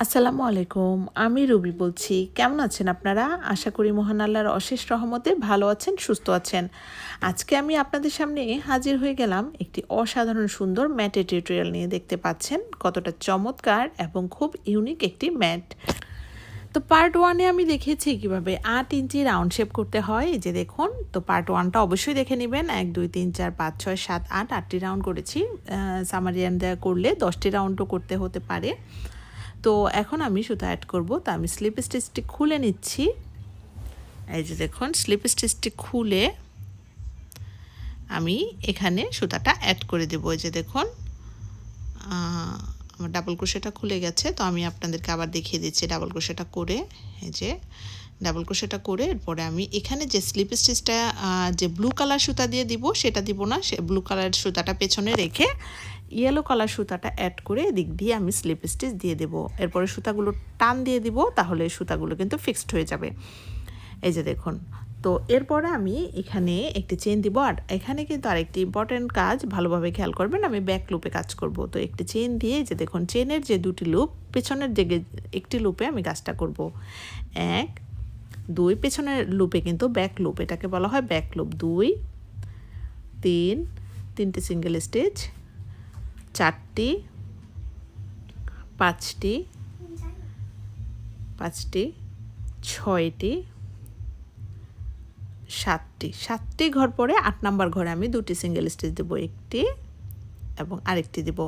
আসসালামু আলাইকুম, আমি রুবি বলছি। কেমন আছেন আপনারা? আশা করি মহান আল্লাহর অশেষ রহমতে ভালো আছেন, সুস্থ আছেন। আজকে আমি আপনাদের সামনে হাজির হয়ে গেলাম একটি অসাধারণ সুন্দর ম্যাটের টিউটোরিয়াল নিয়ে দেখতে পাচ্ছেন, কতটা চমৎকার এবং খুব ইউনিক একটি ম্যাট। তো পার্ট ওয়ানে আমি দেখিয়েছি কীভাবে আট ইঞ্চি রাউন্ড শেপ করতে হয়, এই যে দেখুন। তো পার্ট ওয়ানটা অবশ্যই দেখে নেবেন। এক, দুই, তিন, চার, পাঁচ, ছয়, সাত, আট, আটটি রাউন্ড করেছি। সামারিয়ান দেওয়া করলে দশটি রাউন্ডও করতে হতে পারে। তো এখন আমি সুতা অ্যাড করব, তো আমি স্লিপ স্টিচটি খুলে নিচ্ছি। এই যে দেখুন স্লিপ স্টিচটি খুলে আমি এখানে সুতাটা অ্যাড করে দেবো। এই যে দেখুন আমার ডাবল ক্রোশেটা খুলে গেছে, তো আমি আপনাদেরকে আবার দেখিয়ে দিচ্ছি ডাবল ক্রোশেটা করে। এই যে ডাবল ক্রোশেটা করে, এরপরে আমি এখানে যে স্লিপ স্টিচটা যে ব্লু কালার সুতা দিয়ে দিব, সেটা দিব না, সে ব্লু কালার সুতাটা পেছনে রেখে ইয়েলো কালার সুতাটা অ্যাড করে এদিক দিয়ে আমি স্লিপ স্টিচ দিয়ে দেবো। এরপরে সুতাগুলো টান দিয়ে দিব, তাহলে সুতাগুলো কিন্তু ফিক্সড হয়ে যাবে। এই যে দেখুন, তো এরপরে আমি এখানে একটি চেন দিব, আর এখানে কিন্তু আরেকটি ইম্পর্টেন্ট কাজ, ভালোভাবে খেয়াল করবেন আমি ব্যাক লুপে কাজ করব। তো একটি চেন দিয়ে যে দেখুন চেনের যে দুটি লুপ পেছনের দিকে একটি লুপে আমি কাজটা করব। এক, দুই, পেছনের লুপে কিন্তু ব্যাক লুপ এটাকে বলা হয় ব্যাক লুপ দুই, তিন, তিনটি সিঙ্গেল স্টেজ চারটি, পাঁচটি পাঁচটি, ছয়টি, সাতটি। সাতটি ঘর পরে আট নাম্বার ঘরে আমি দুটি সিঙ্গেল স্টেজ দেবো, একটি এবং আরেকটি দেব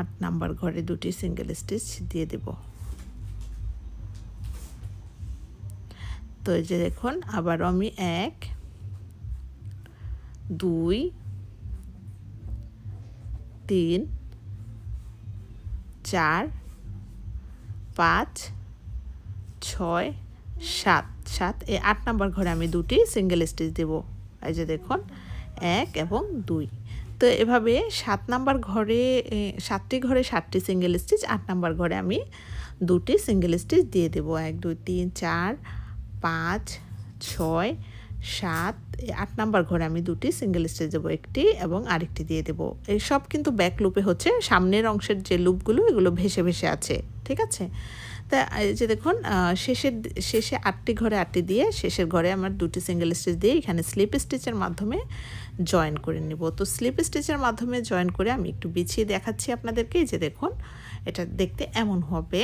আট নাম্বার ঘরে দুটি সিঙ্গেল স্টেজ দিয়ে দেব। তো এই যে দেখুন আবার আমি এক দুই, তিন, চার, পাঁচ, ছয়, সাত। সাত এই আট নাম্বার ঘরে আমি দুটি সিঙ্গেল স্টিচ দেব। এই যে দেখুন, এক এবং দুই। তো এভাবে সাত নাম্বার ঘরে সাতটি ঘরে সাতটি সিঙ্গেল স্টিচ আট নাম্বার ঘরে আমি দুটি সিঙ্গেল স্টিচ দিয়ে দেবো। এক, দুই, তিন, চার, পাঁচ, ছয় সাত আট নাম্বার ঘরে আমি দুটি সিঙ্গেল স্টেজ দেবো একটি এবং আরেকটি দিয়ে দেবো। এই সব কিন্তু ব্যাক লুপে হচ্ছে, সামনের অংশের যে লুপগুলো এগুলো ভেসে ভেসে আছে, ঠিক আছে? তা যে দেখুন শেষের শেষে আটটি ঘরে আটটি দিয়ে, শেষের ঘরে আমার দুটি সিঙ্গেল স্টিচ দিয়ে এখানে স্লিপ স্টিচের মাধ্যমে জয়েন করে নিব। তো স্লিপ স্টিচের মাধ্যমে জয়েন করে আমি একটু বিছিয়ে দেখাচ্ছি আপনাদেরকে যে দেখুন, এটা দেখতে এমন হবে।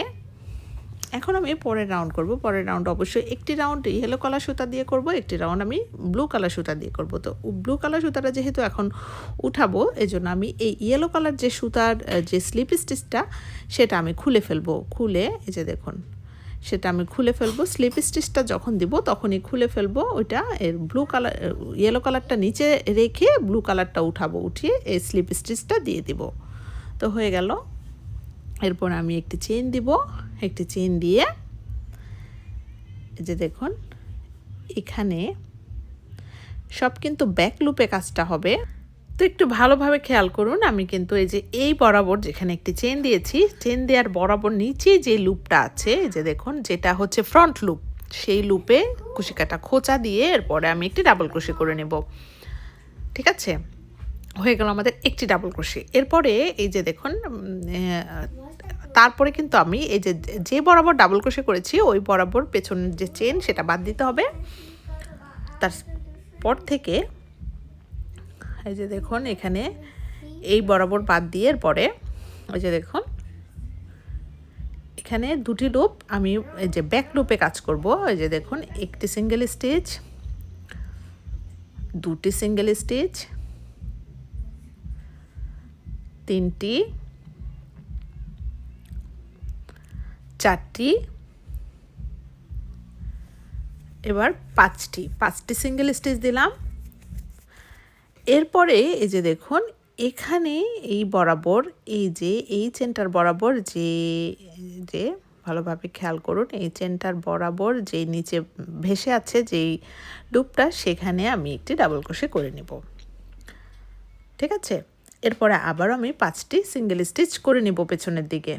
এখন আমি পরের রাউন্ড করব। পরের রাউন্ড অবশ্যই একটি রাউন্ড ইয়েলো কালার সুতা দিয়ে করব, একটি রাউন্ড আমি ব্লু কালার সুতা দিয়ে করব। তো ব্লু কালার সুতাটা যেহেতু এখন উঠাবো এই জন্য আমি এই ইয়েলো কালার যে সুতার যে স্লিপ স্টিচটা সেটা আমি খুলে ফেলব। খুলে, এই যে দেখুন, সেটা আমি খুলে ফেলব। স্লিপ স্টিচটা যখন দিব, তখনই খুলে ফেলব ওইটা, এর ব্লু কালার ইয়েলো কালারটা নিচে রেখে ব্লু কালারটা উঠাবো, উঠিয়ে এই স্লিপ স্টিচটা দিয়ে দিব। তো হয়ে গেল। এরপর আমি একটি চেন দিব। একটি চেন দিয়ে যে দেখুন, এখানে সব কিন্তু ব্যাক লুপে কাজটা হবে। তো একটু ভালোভাবে খেয়াল করুন, আমি কিন্তু এই যে এই বরাবর যেখানে একটি চেন দিয়েছি, চেন দেওয়ার বরাবর নিচে যে লুপটা আছে যে দেখুন, যেটা হচ্ছে ফ্রন্ট লুপ সেই লুপে কুশিকাটা খোঁচা দিয়ে এরপরে আমি একটি ডাবল ক্রোশি করে নেব। ঠিক আছে? হয়ে গেল আমাদের একটি ডাবল ক্রোশি এরপরে এই যে দেখুন তারপরে কিন্তু আমি এই যে যে বরাবর ডাবল ক্রোশে করেছি, ওই বরাবর পেছনের যে চেন সেটা বাদ দিতে হবে। তারপর থেকে এই যে দেখুন, এখানে এই বরাবর বাদ দিয়ে পরে ওই যে দেখুন, এখানে দুটি লুপ আমি এই যে ব্যাক লুপে কাজ করব। এই যে দেখুন, একটি সিঙ্গেল স্টেজ দুটি সিঙ্গেল স্টেজ তিনটি, চারটি, এবার পাঁচটি। পাঁচটি সিঙ্গেল স্টেজ দিলাম। এরপরে এই যে দেখুন, এখানে এই বরাবর, এই যে, এই চেনটার বরাবর যে যে, ভালোভাবে খেয়াল করুন, এই চেনটার বরাবর যে নিচে ভেসে আছে যেই লুপটা সেখানে আমি একটি ডাবল ক্রোশে করে নেব। ঠিক আছে? এরপরে আবার আমি পাঁচটি সিঙ্গেল স্টিচ করে নেব পেছনের দিকে।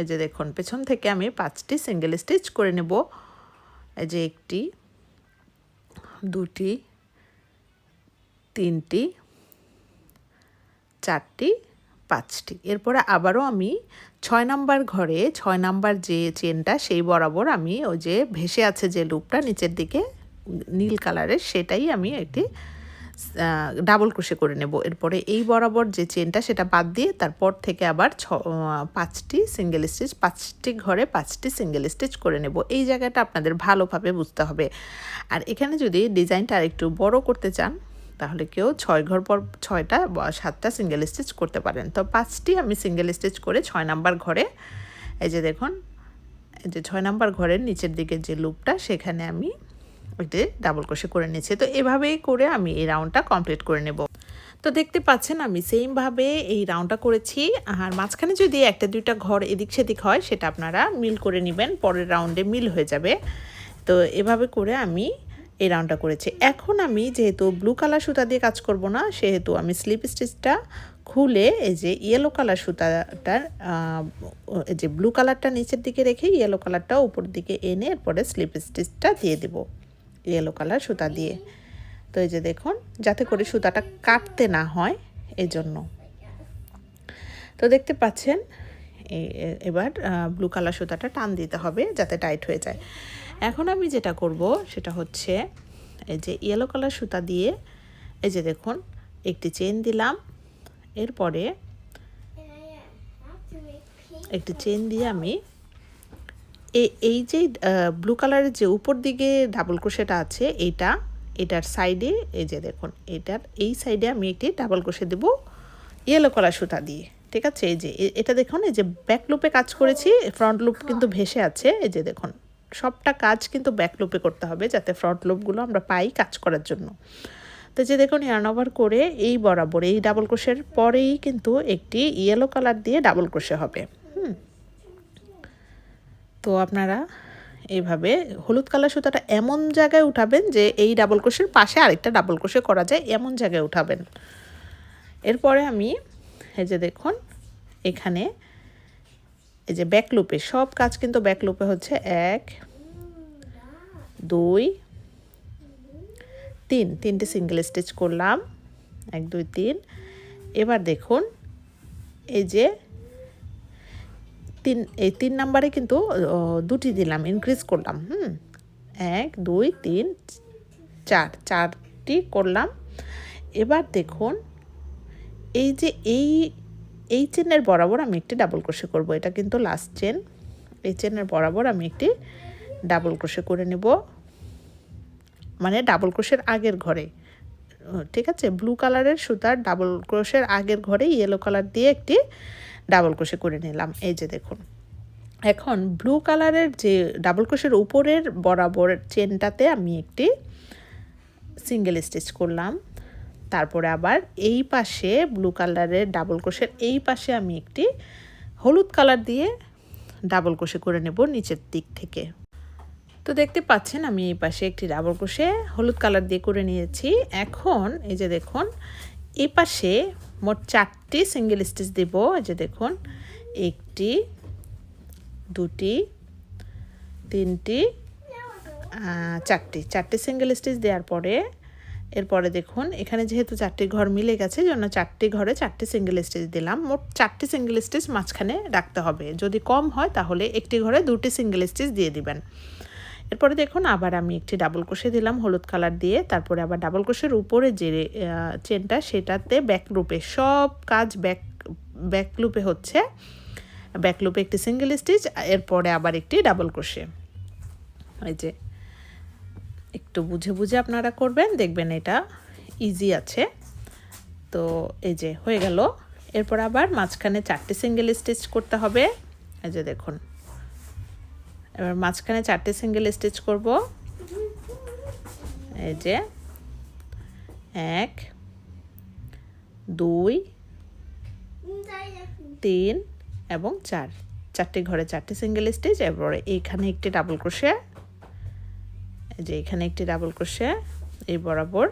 এই যে দেখুন, পেছন থেকে আমি পাঁচটি সিঙ্গেল স্টিচ করে নেব। এই যে একটি, দুটি, তিনটি, চারটি, পাঁচটি। এরপরে আবারও আমি ছয় নাম্বার ঘরে, ছয় নাম্বার যে চেনটা সেই বরাবর আমি ওই যে ভেসে আছে যে লুপটা নিচের দিকে, নীল কালারের সেটাই আমি একটি ডাবল ক্রোশে করে নেব। এরপরে এই বরাবর যে চেনটা সেটা বাদ দিয়ে তারপর থেকে আবার ছ পাঁচটি সিঙ্গেল স্টিচ পাঁচটি ঘরে পাঁচটি সিঙ্গেল স্টিচ করে নেব। এই জায়গাটা আপনাদের ভালোভাবে বুঝতে হবে। আর এখানে যদি ডিজাইনটা আরেকটু বড় করতে চান, তাহলে কেউ ছয় ঘর পর, ছয়টা বা সাতটা সিঙ্গেল স্টিচ করতে পারেন। তো পাঁচটি আমি সিঙ্গেল স্টিচ করে ছয় নাম্বার ঘরে, এই যে দেখুন, এই যে ছয় নাম্বার ঘরের নিচের দিকে যে লুপটা সেখানে আমি ডাবল ক্রোশে করে নিয়েছি। তো এভাবেই করে আমি এই রাউন্ডটা কমপ্লিট করে নেব। তো দেখতে পাচ্ছেন আমি সেমভাবে এই রাউন্ডটা করেছি। আর মাঝখানে যদি একটা, দুইটা ঘর এদিক সেদিক হয়, সেটা আপনারা মিল করে নেবেন। পরের রাউন্ডে মিল হয়ে যাবে। তো এভাবে করে আমি এই রাউন্ডটা করেছি। এখন আমি যেহেতু ব্লু কালার সুতা দিয়ে কাজ করব না, সেহেতু আমি স্লিপ স্টিচটা খুলে এই যে ইয়েলো কালার সুতাটার এই যে ব্লু কালারটা নিচের দিকে রেখে ইয়েলো কালারটা উপর দিকে এনে এরপরে স্লিপ স্টিচটা দিয়ে দেবো। ইয়েলো কালার সুতা দিয়ে। তো এই যে দেখুন, যাতে করে সুতাটা কাটতে না হয়, এজন্য। তো দেখতে পাচ্ছেন এবার ব্লু কালার সুতাটা টান দিতে হবে যাতে টাইট হয়ে যায়। এখন আমি যেটা করব, সেটা হচ্ছে, এই যে ইয়েলো কালার সুতা দিয়ে, এই যে দেখুন, একটি চেন দিলাম। এরপরে, একটি চেন দিয়ে আমি এই যে ব্লু কালারের যে উপর দিকে ডাবল ক্রোশেটা আছে এইটা এটার সাইডে এই যে দেখুন, এটার এই সাইডে আমি একটি ডাবল ক্রোশে দেব ইয়েলো কালার সুতা দিয়ে, ঠিক আছে? এই যে এটা দেখুন, এই যে ব্যাক লুপে কাজ করেছি ফ্রন্ট লুপ কিন্তু ভেসে আছে, এই যে দেখুন, সবটা কাজ কিন্তু ব্যাক লুপে করতে হবে যাতে ফ্রন্ট লুপগুলো আমরা পাই কাজ করার জন্য। তো যে দেখুন ইয়ার্ন ওভার করে এই বরাবর, এই ডাবল ক্রোশের পরেই কিন্তু একটি ইয়েলো কালার দিয়ে ডাবল ক্রোশে হবে। তো আপনারা এইভাবে হলুদ কালার সুতাটা এমন জায়গায় উঠাবেন যে এই ডাবল ক্রোশের পাশে আরেকটা ডাবল ক্রোশে করা যায়, এমন জায়গায় উঠাবেন। এরপরে আমি এই যে দেখুন, এখানে এই যে ব্যাক লুপে সব কাজ কিন্তু ব্যাক লুপে হচ্ছে এক, দুই, তিন, তিনটে সিঙ্গেল স্টিচ করলাম, এক, দুই, তিন। এবার দেখুন, এই যে তিন, এই তিন নাম্বারে কিন্তু দুটি দিলাম ইনক্রিজ করলাম, হুম? এক, দুই, তিন, চার, চারটি করলাম। এবার দেখুন, এই যে এই এই চেনের বরাবর আমি একটি ডাবল ক্রোশে করব, এটা কিন্তু লাস্ট চেন এই চেনের বরাবর আমি একটি ডাবল ক্রোশে করে নেব। মানে ডাবল ক্রোশের আগের ঘরে। ঠিক আছে? ব্লু কালারের সুতার ডাবল ক্রোশের আগের ঘরে ইয়েলো কালার দিয়ে একটি ডাবল ক্রোশে করে নিলাম। এই যে দেখুন। এখন ব্লু কালারের যে ডাবল ক্রোশের উপরের বরাবর চেনটাতে আমি একটি সিঙ্গেল স্টিচ করলাম। তারপরে আবার এই পাশে ব্লু কালারের ডাবল ক্রোশের এই পাশে আমি একটি হলুদ কালার দিয়ে ডাবল ক্রোশে করে নেব নিচের দিক থেকে। তো দেখতে পাচ্ছেন আমি এই পাশে একটি ডাবল ক্রোশে হলুদ কালার দিয়ে করে নিয়েছি। এখন এই যে দেখুন, এই পাশে মোট চারটি সিঙ্গেল স্টিচ দেব। যে দেখুন, একটি, দুটি, তিনটি চারটি। চারটি সিঙ্গেল স্টিচ দেওয়ার পরে, এরপরে দেখুন, এখানে যেহেতু চারটি ঘর মিলে গেছে, জন্য চারটি ঘরে চারটি সিঙ্গেল স্টিচ দিলাম। মোট চারটি সিঙ্গেল স্টিচ মাঝখানে রাখতে হবে। যদি কম হয়, তাহলে একটি ঘরে দুটি সিঙ্গেল স্টিচ দিয়ে দিবেন। এরপরে দেখুন আবার আমি একটি ডাবল কোষে দিলাম, হলুদ কালার দিয়ে। তারপরে আবার ডাবল কোষের উপরে যে চেনটা সেটাতে ব্যাক লুপে সব কাজ ব্যাক ব্যাক লুপে হচ্ছে। ব্যাক লুপে একটি সিঙ্গেল স্টিচ এরপরে আবার একটি ডাবল ক্রোশে এই যে, একটু বুঝে বুঝে আপনারা করবেন, দেখবেন এটা ইজি আছে। তো এই যে, হয়ে গেল। এরপর আবার মাঝখানে চারটে সিঙ্গেল স্টিচ করতে হবে। এই যে দেখুন। এবার মাঝখানে চারটে সিঙ্গেল স্টিচ করব। এই যে, এক, দুই, তিন এবং চার। চারটে ঘরে চারটে সিঙ্গেল স্টিচ এরপরে এইখানে একটি ডাবল ক্রোশে যে এখানে একটি ডাবল ক্রোশে এই বরাবর।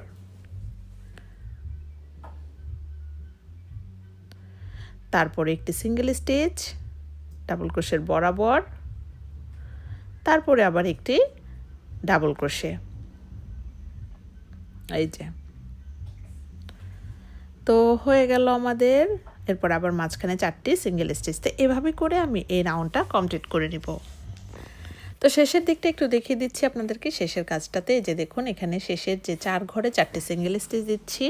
তারপরে একটি সিঙ্গেল স্টিচ ডাবল ক্রোশের বরাবর। তারপরে আবার একটি ডাবল ক্রোশে। এই যে। তো হয়ে গেল আমাদের, এরপর আবার মাঝখানে চারটি সিঙ্গেল স্টিচ তো এভাবে করে আমি এই রাউন্ডটা কমপ্লিট করে নিব। তো শেষের দিকটা একটু দেখিয়ে দিচ্ছি আপনাদেরকে। শেষের কাজটাতে যে দেখুন, এখানে শেষের যে চার ঘরে চারটি সিঙ্গেল স্টিচ দিচ্ছি।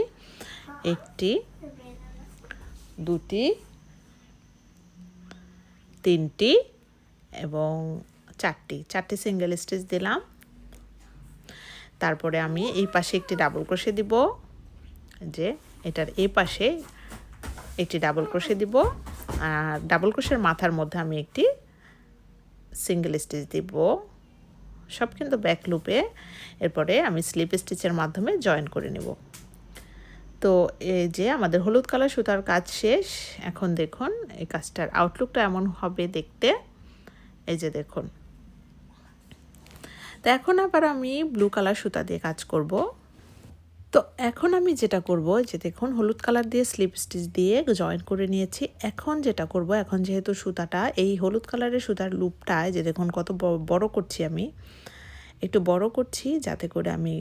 একটি, দুটি, তিনটি এবং চারটি চারটি সিঙ্গেল স্টিচ দিলাম। তারপরে আমি এই পাশে একটি ডাবল ক্রোশে দিব। যে, এটার এই পাশে একটি ডাবল ক্রোশে দিব। আর ডাবল ক্রোশের মাথার মধ্যে আমি একটি সিঙ্গেল স্টিচ দিব। সব কিন্তু ব্যাক লুপে এরপরে আমি স্লিপ স্টিচের মাধ্যমে জয়েন করে নেব। তো এই যে, আমাদের হলুদ কালার সুতার কাজ শেষ। এখন দেখুন, এই কাজটার আউটলুকটা এমন হবে দেখতে। এই যে দেখুন তো এখন আবার আমি ব্লু কালার সুতা দিয়ে কাজ করব। তো এখন আমি যেটা করব যে দেখুন, হলুদ কালার দিয়ে স্লিপ স্টিচ দিয়ে জয়েন করে নিয়েছি। এখন যেটা করব, এখন যেহেতু সুতাটা, এই হলুদ কালারের সুতার লুপটায় যে দেখুন কত বড় করছি আমি, একটু বড় করছি যাতে করে আমি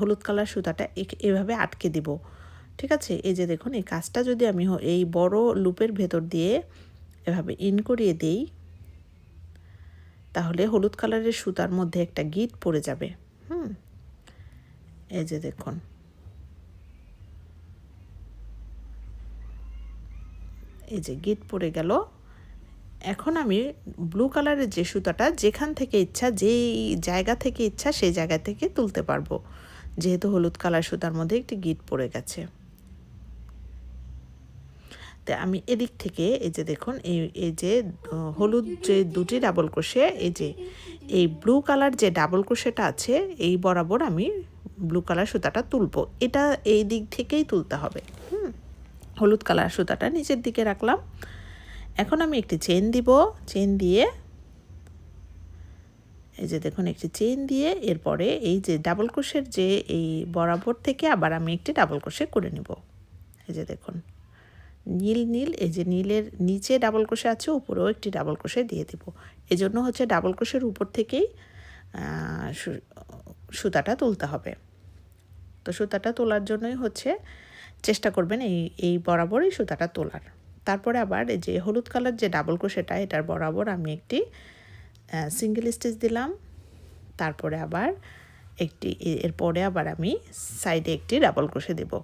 হলুদ কালার সুতাটা এভাবে আটকে দিব। ঠিক আছে? এই যে দেখুন, এই কাজটা যদি আমি এই বড় লুপের ভেতর দিয়ে এভাবে ইন করিয়ে দেই তাহলে হলুদ কালারের সুতার মধ্যে একটা গিট পড়ে যাবে। হুম। এই যে দেখুন। এই যে গিট পড়ে গেল। এখন আমি ব্লু কালারের যে সুতাটা যেখান থেকে ইচ্ছা, যেই জায়গা থেকে ইচ্ছা, সেই জায়গা থেকে তুলতে পারব। যেহেতু হলুদ কালার সুতার মধ্যে একটি গিট পড়ে গেছে। তো আমি এদিক থেকে এই যে দেখুন, এই এই যে হলুদ যে দুটি ডাবল ক্রোশে, এই যে, এই ব্লু কালার যে ডাবল ক্রোশেটা আছে, এই বরাবর আমি ব্লু কালার সুতাটা তুলবো। এটা এই দিক থেকেই তুলতে হবে। হুম, হলুদ কালার সুতাটা নিচের দিকে রাখলাম। এখন আমি একটি চেন দিব। চেন দিয়ে এই যে দেখুন, একটি চেন দিয়ে এরপরে এই যে ডাবল ক্রোশের যে এই বরাবর থেকে আবার আমি একটি ডাবল ক্রোশে করে নিব। এই যে দেখুন। নীল নীল, এই যে নীলের নিচে ডাবল ক্রোশে আছে, উপরেও একটি ডাবল ক্রোশে দিয়ে দিব। এজন্য হচ্ছে ডাবল ক্রোশের উপর থেকেই সুতাটা তুলতে হবে। তো সুতাটা তোলার জন্যই হচ্ছে চেষ্টা করবেন এই এই বরাবরই সুতাটা তোলার। তারপরে আবার যে হলুদ কালার যে ডাবল ক্রোশেটা, এটার বরাবর আমি একটি সিঙ্গেল স্টিচ দিলাম। তারপরে আবার একটি, এরপরে আবার আমি সাইডে একটি ডাবল ক্রোশে দেবো।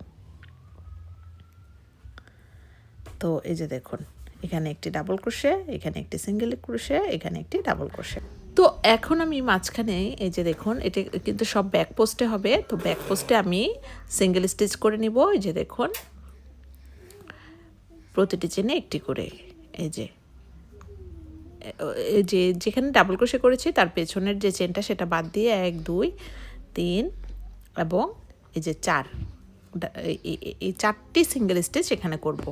তো এই যে দেখুন, এখানে একটি ডাবল ক্রোশে এখানে একটি সিঙ্গেল ক্রোশে এখানে একটি ডাবল ক্রোশে তো এখন আমি মাঝখানে এই যে দেখুন, এটা কিন্তু সব ব্যাক পোস্টে হবে, তো ব্যাক পোস্টে আমি সিঙ্গেল স্টিচ করে নিব, এই যে দেখুন। প্রতিটি চেনে একটি করে, এই যে। যে যেখানে ডাবল ক্রোশে করেছি, তার পেছনের যে চেনটা সেটা বাদ দিয়ে এক, দুই, তিন এবং এই যে চার। এই চারটি সিঙ্গেল স্টিচ এখানে করব।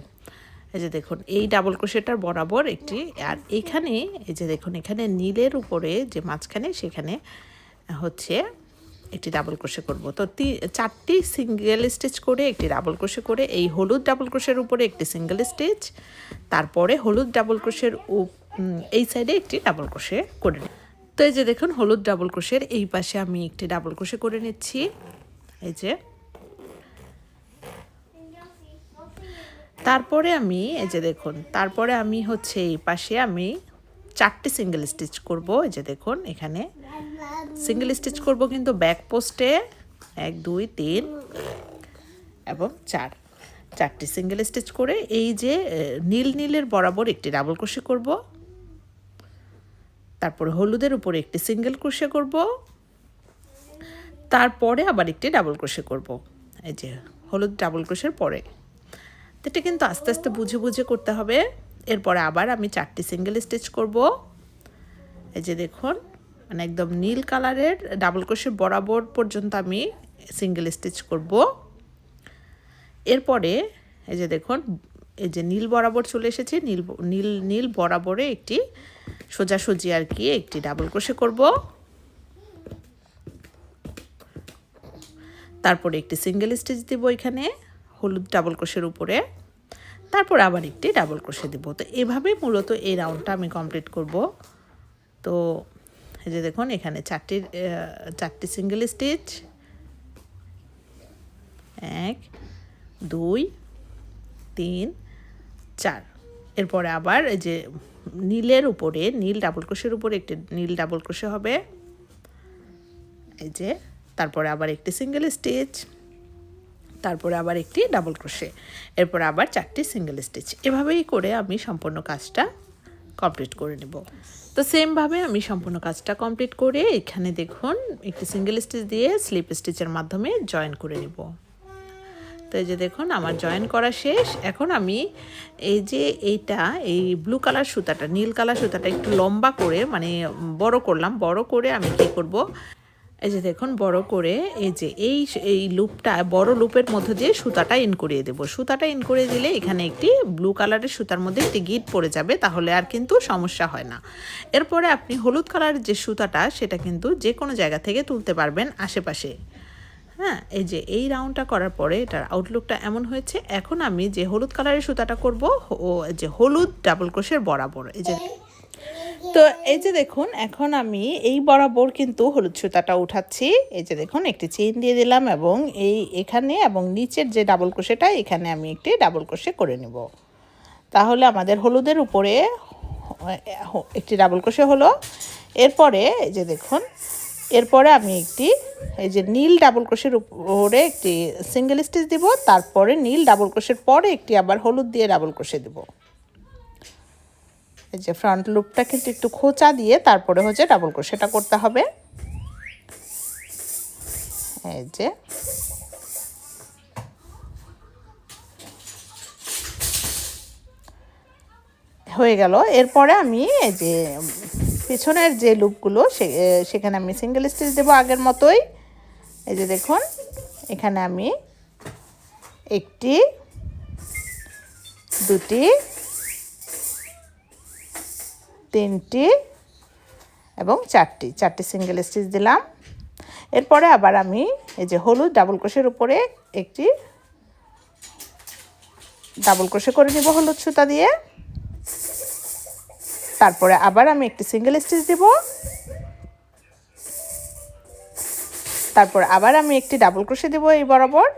এই যে দেখুন, এই ডাবল ক্রোশেটার বরাবর একটি, আর এখানে, এই যে দেখুন, এখানে নীলের উপরে যে মাঝখানে, সেখানে হচ্ছে একটি ডাবল ক্রোশে করব। তো চারটি সিঙ্গেল স্টিচ করে একটি ডাবল ক্রোশে করে, এই হলুদ ডাবল ক্রোশের উপরে একটি সিঙ্গেল স্টিচ তারপরে হলুদ ডাবল ক্রোশের এই সাইডে একটি ডাবল ক্রোশে করে নিই। তো এই যে দেখুন, হলুদ ডাবল ক্রোশের এই পাশে আমি একটি ডাবল ক্রোশে করে নিচ্ছি। এই যে তারপরে আমি, এই যে দেখুন, তারপরে আমি হচ্ছে এই পাশে আমি চারটে সিঙ্গেল স্টিচ করব, এই যে দেখুন, এখানে। সিঙ্গেল স্টিচ করব কিন্তু ব্যাক পোস্টে এক, দুই, তিন এবং চার। চারটি সিঙ্গেল স্টিচ করে এই যে নীল নীলের বরাবর একটি ডাবল ক্রোশে করব। তারপরে হলুদের উপরে একটি সিঙ্গেল ক্রোশে করব। তারপরে আবার একটি ডাবল ক্রোশে করব। এই যে, হলুদ ডাবল ক্রোশের পরে। এটা কিন্তু আস্তে আস্তে বুঝে বুঝে করতে হবে। এরপরে আবার আমি চারটি সিঙ্গেল স্টিচ করব। এই যে দেখুন মানে একদম নীল কালারের ডাবল ক্রোশের বরাবর পর্যন্ত আমি সিঙ্গেল স্টিচ করব। এরপরে এই যে দেখুন, এই যে নীল বরাবর চলে এসেছে, নীল নীল নীল বরাবরে একটি সোজাসুজি আর কি একটি ডাবল ক্রোশে করব। তারপরে একটি সিঙ্গেল স্টিচ দিব এখানে। হলুদ ডাবল ক্রোশের উপরে, তারপর আবার একটি ডাবল ক্রোশে দেবো। তো এভাবেই মূলত এই রাউন্ডটা আমি কমপ্লিট করব। তো এই যে দেখুন, এখানে চারটি চারটি সিঙ্গেল স্টিচ এক, দুই, তিন, চার। এরপরে আবার এই যে নীলের উপরে, নীল ডাবল ক্রোশের উপরে একটি নীল ডাবল ক্রোশে হবে। এই যে, তারপরে আবার একটি সিঙ্গেল স্টিচ তারপরে আবার একটি ডাবল ক্রোশে এরপর আবার চারটি সিঙ্গেল স্টিচ এভাবেই করে আমি সম্পূর্ণ কাজটা কমপ্লিট করে নেব। তো সেমভাবে আমি সম্পূর্ণ কাজটা কমপ্লিট করে এখানে দেখুন, একটি সিঙ্গেল স্টিচ দিয়ে স্লিপ স্টিচের মাধ্যমে জয়েন করে নেব। তো এই যে দেখুন, আমার জয়েন করা শেষ। এখন আমি এই যে এইটা, এই ব্লু কালার সুতাটা, নীল কালার সুতাটা একটু লম্বা করে মানে বড় করলাম, বড় করে আমি কী করব এই যে দেখুন, বড় করে এই যে এই এই লুপটা, বড় লুপের মধ্যে দিয়ে সুতাটা ইন করিয়ে দেবো। সুতাটা ইন করে দিলে এখানে একটি ব্লু কালারের সুতার মধ্যে একটি গিট পড়ে যাবে, তাহলে আর কিন্তু সমস্যা হয় না। এরপরে আপনি হলুদ কালারের যে সুতাটা, সেটা কিন্তু যে কোনো জায়গা থেকে তুলতে পারবেন আশেপাশে। হ্যাঁ এই যে এই রাউন্ডটা করার পরে এটার আউটলুকটা এমন হয়েছে, এখন আমি যে হলুদ কালারের সুতাটা করব, ও যে হলুদ ডাবল ক্রোশের বরাবর, এই যে তো এই যে দেখুন, এখন আমি এই বরাবর কিন্তু হলুদ সুতাটা উঠাচ্ছি। এই যে দেখুন, একটি চেইন দিয়ে দিলাম এবং এই এখানে এবং নিচের যে ডাবল ক্রোশেটা, এখানে আমি একটি ডাবল ক্রোশে করে নেব। তাহলে আমাদের হলুদের উপরে একটি ডাবল ক্রোশে হলো। এরপরে এই যে দেখুন, এরপরে আমি একটি এই যে নীল ডাবল ক্রোশের উপরে একটি সিঙ্গেল স্টিচ দিব। তারপরে নীল ডাবল ক্রোশের পরে একটি আবার হলুদ দিয়ে ডাবল ক্রোশে দেবো। এই যে ফ্রন্ট লুপটা কিন্তু একটু খোঁচা দিয়ে তারপরে হচ্ছে ডাবল ক্রোশেটা করতে হবে। এই যে। হয়ে গেল। এরপরে আমি এই যে পিছনের যে লুপগুলো সেখানে আমি সিঙ্গেল স্টিচ দেবো আগের মতোই। এই যে দেখুন, এখানে আমি একটি, দুটি তিনটি এবং চারটি চারটি সিঙ্গেল স্টিচ দিলাম। এরপরে আবার আমি এই যে হলুদ ডাবল ক্রোশের উপরে একটি ডাবল ক্রোশে করে নিব হলুদ সুতা দিয়ে। তারপরে আবার আমি একটি সিঙ্গেল স্টিচ দিব। তারপর আবার আমি একটি ডাবল ক্রোশে দেব এই বরাবর।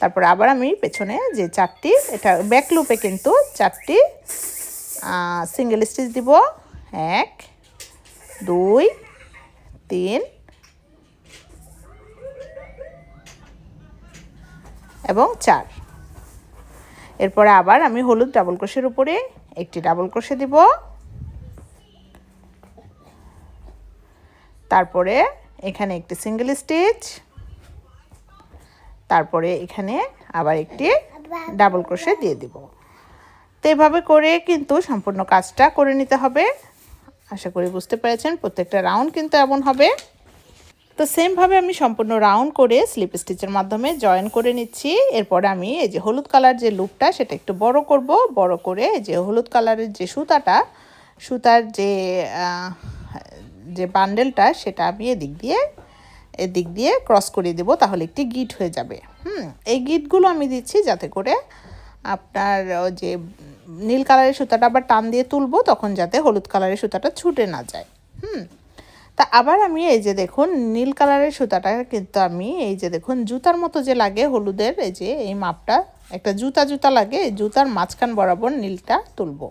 তারপর আবার আমি পেছনে যে চারটি, এটা ব্যাক লুপে কিন্তু চারটি সিঙ্গেল স্টিচ দিব। এক, দুই, তিন এবং চার। এরপরে আবার আমি হলুদ ডাবল ক্রোশের উপরে একটি ডাবল ক্রোশে দিব। তারপরে এখানে একটি সিঙ্গেল স্টিচ তারপরে এখানে আবার একটি ডাবল ক্রোশে দিয়ে দিব। তো এভাবে করে কিন্তু সম্পূর্ণ কাজটা করে নিতে হবে। আশা করি বুঝতে পেরেছেন, প্রত্যেকটা রাউন্ড কিন্তু এমন হবে। তো সেমভাবে আমি সম্পূর্ণ রাউন্ড করে স্লিপ স্টিচের মাধ্যমে জয়েন করে নিচ্ছি। এরপরে আমি এই যে হলুদ কালার যে লুপটা সেটা একটু বড় করব। বড় করে যে হলুদ কালারের যে সুতাটা, সুতার যে যে বান্ডেলটা সেটা আমি এদিক দিয়ে এদিক দিয়ে ক্রস করে দেব, তাহলে একটি গিট হয়ে যাবে। হুম, এই গিটগুলো আমি দিচ্ছি যাতে করে আপনার যে নীল কালারের সুতাটা আবার টান দিয়ে তুলবো, তখন যাতে হলুদ কালারের সুতাটা ছুটে না যায়। হুম, তা আবার আমি এই যে দেখুন, নীল কালারের সুতাটা কিন্তু আমি এই যে দেখুন, জুতার মতো যে লাগে হলুদের, এই যে এই মাপটা, একটা জুতা জুতা লাগে জুতার মাঝখান বরাবর নীলটা তুলবো।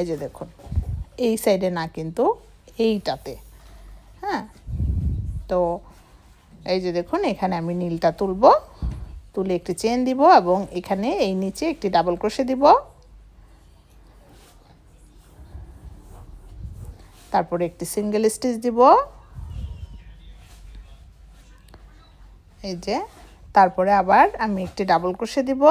এই যে দেখুন, এই সাইডে না কিন্তু এইটাতে। হ্যাঁ তো এই যে দেখুন, এখানে আমি নীলটা তুলব। তুলে একটি চেন দিব এবং এখানে এই নিচে একটি ডাবল ক্রোশে দিব। তারপরে একটি সিঙ্গেল স্টিচ দিব। এই যে, তারপরে আবার আমি একটি ডাবল ক্রোশে দিব।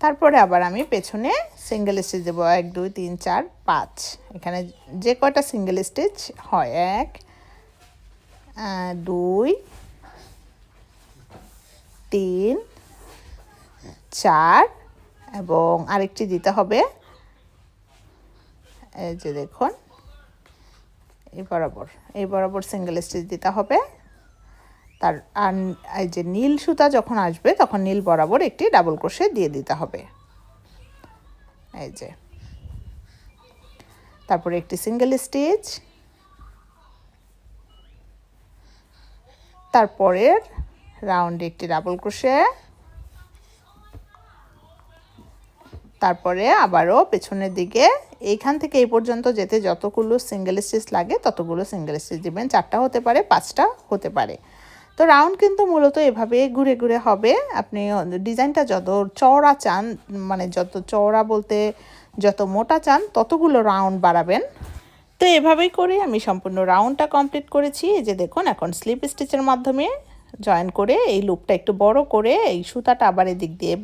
তারপরে আবার আমি পেছনে সিঙ্গেল স্টিচ দেবো। এক, দুই, তিন, চার, পাঁচ। এখানে যে কয়টা সিঙ্গেল স্টিচ হয়? এক দুই, তিন, চার এবং আরেকটি দিতে হবে। এই যে দেখুন, এই বরাবর এই বরাবর সিঙ্গেল স্টিচ দিতে হবে। তার আর এই যে নীল সুতা যখন আসবে, তখন নীল বরাবর একটি ডাবল ক্রোশে দিয়ে দিতে হবে। এই যে। তারপরে একটি সিঙ্গেল স্টিচ। তারপরের রাউন্ডে একটি ডাবল ক্রোশে। তারপরে আবারও পেছনের দিকে, এইখান থেকে এই পর্যন্ত যেতে যতগুলো সিঙ্গেল স্টিচ লাগে, ততগুলো সিঙ্গেল স্টিচ দিবেন। চারটা হতে পারে, পাঁচটা হতে পারে। তো রাউন্ড কিন্তু মূলত এভাবে ঘুরে ঘুরে হবে। আপনি ডিজাইনটা যত চওড়া চান মানে যত চওড়া বলতে যত মোটা চান, ততগুলো রাউন্ড বাড়াবেন। তো এভাবেই করে আমি সম্পূর্ণ রাউন্ডটা কমপ্লিট করেছি। এই যে দেখুন, এখন স্লিপ স্টিচের মাধ্যমে জয়েন করে এই লুপটা একটু বড় করে এই সুতাটা আবার এদিক দিয়ে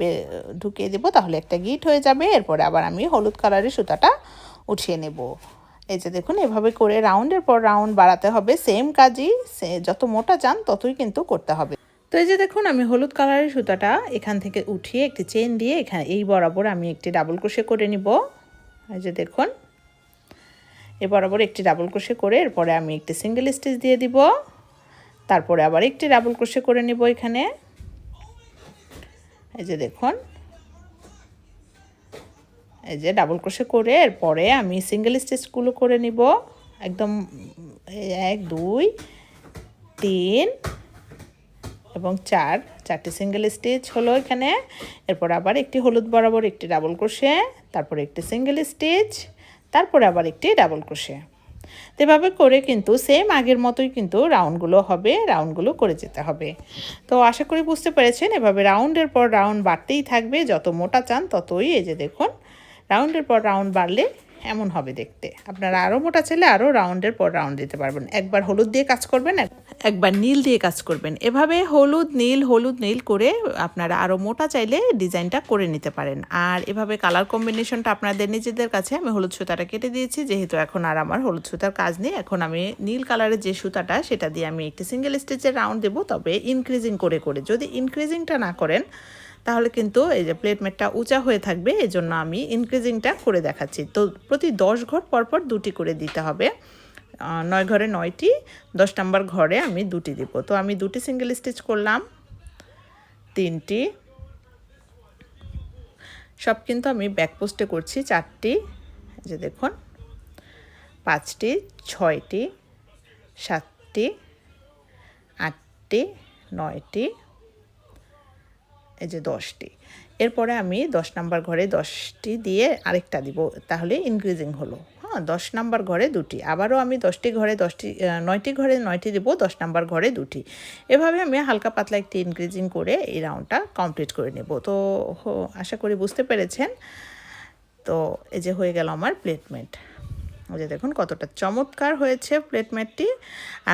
ঢুকিয়ে দেবো, তাহলে একটা গিট হয়ে যাবে। এরপরে আবার আমি হলুদ কালারের সুতাটা উঠিয়ে নেব। এই যে দেখুন, এভাবে করে রাউন্ডের পর রাউন্ড বাড়াতে হবে। সেম কাজই, সে যত মোটা চান ততই কিন্তু করতে হবে। তো এই যে দেখুন, আমি হলুদ কালারের সুতাটা এখান থেকে উঠিয়ে একটি চেন দিয়ে এখানে এই বরাবর আমি একটি ডাবল ক্রোশে করে নিব। এই যে দেখুন, এ বরাবর একটি ডাবল ক্রোশে করে এরপরে আমি একটি সিঙ্গেল স্টিচ দিয়ে দিব। তারপরে আবার একটি ডাবল ক্রোশে করে নিব এখানে। এই যে দেখুন এই যে ডাবল ক্রোশে করে এরপরে আমি সিঙ্গেল স্টিচগুলো করে নিব। একদম, এক, দুই, তিন এবং চার। চারটি সিঙ্গেল স্টিচ হলো এখানে। এরপর আবার একটি হলুদ বরাবর একটি ডাবল ক্রোশে তারপর একটি সিঙ্গেল স্টিচ তারপরে আবার একটি ডাবল ক্রোশে এভাবে করে কিন্তু সেম আগের মতোই কিন্তু রাউন্ডগুলো হবে রাউন্ডগুলো করে যেতে হবে। তো আশা করি বুঝতে পেরেছেন, এভাবে রাউন্ডের পর রাউন্ড বাড়তেই থাকবে। যত মোটা চান ততই এই যে দেখুন রাউন্ডের পর রাউন্ড বাড়লে এমন হবে দেখতে। আপনারা আরও মোটা চাইলে আরও রাউন্ডের পর রাউন্ড দিতে পারবেন। একবার হলুদ দিয়ে কাজ করবেন একবার নীল দিয়ে কাজ করবেন। এভাবে হলুদ, নীল হলুদ, নীল করে আপনারা আরও মোটা চাইলে ডিজাইনটা করে নিতে পারেন। আর এভাবে কালার কম্বিনেশনটা আপনাদের নিজেদের কাছে। আমি হলুদ সুতাটা কেটে দিয়েছি, যেহেতু এখন আর আমার হলুদ সুতার কাজ নেই। এখন আমি নীল কালারের যে সুতাটা, সেটা দিয়ে আমি একটি সিঙ্গেল স্টিচের রাউন্ড দেবো। তবে ইনক্রিজিং করে করে। যদি ইনক্রিজিংটা না করেন তাহলে কিন্তু এই যে প্লেটমেটটা উঁচা হয়ে থাকবে এই জন্য আমি ইনক্রিজিংটা করে দেখাচ্ছি। তো প্রতি দশ ঘর পরপর দুটি করে দিতে হবে। নয় ঘরে নয়টি, দশ নম্বর ঘরে আমি দুটি দিব। তো আমি দুটি সিঙ্গেল স্টিচ করলাম, তিনটি। সব কিন্তু আমি ব্যাক পোস্টে করছি চারটি যে দেখুন, পাঁচটি, ছয়টি, সাতটি, আটটি, নয়টি। এই যে দশটি। এরপরে আমি দশ নাম্বার ঘরে দশটি দিয়ে আরেকটা দিব, তাহলে ইনক্রিজিং হলো। হ্যাঁ দশ নাম্বার ঘরে দুটি। আবারও আমি দশটি ঘরে দশটি নয়টি ঘরে নয়টি দেবো, দশ নাম্বার ঘরে দুটি। এভাবে আমি হালকা পাতলা একটি ইনক্রিজিং করে এই রাউন্ডটা কমপ্লিট করে নেব। তো আশা করি বুঝতে পেরেছেন। তো এই যে হয়ে গেল আমার প্লেটমেন্ট ওই যে দেখুন কতটা চমৎকার হয়েছে প্লেটমেটটি।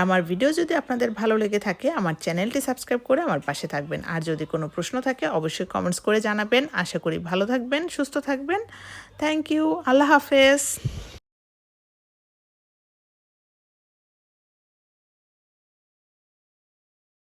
আমার ভিডিও যদি আপনাদের ভালো লেগে থাকে, আমার চ্যানেলটি সাবস্ক্রাইব করে আমার পাশে থাকবেন। আর যদি কোনো প্রশ্ন থাকে, অবশ্যই কমেন্টস করে জানাবেন। আশা করি ভালো থাকবেন, সুস্থ থাকবেন। থ্যাংক ইউ আল্লাহ হাফেজ।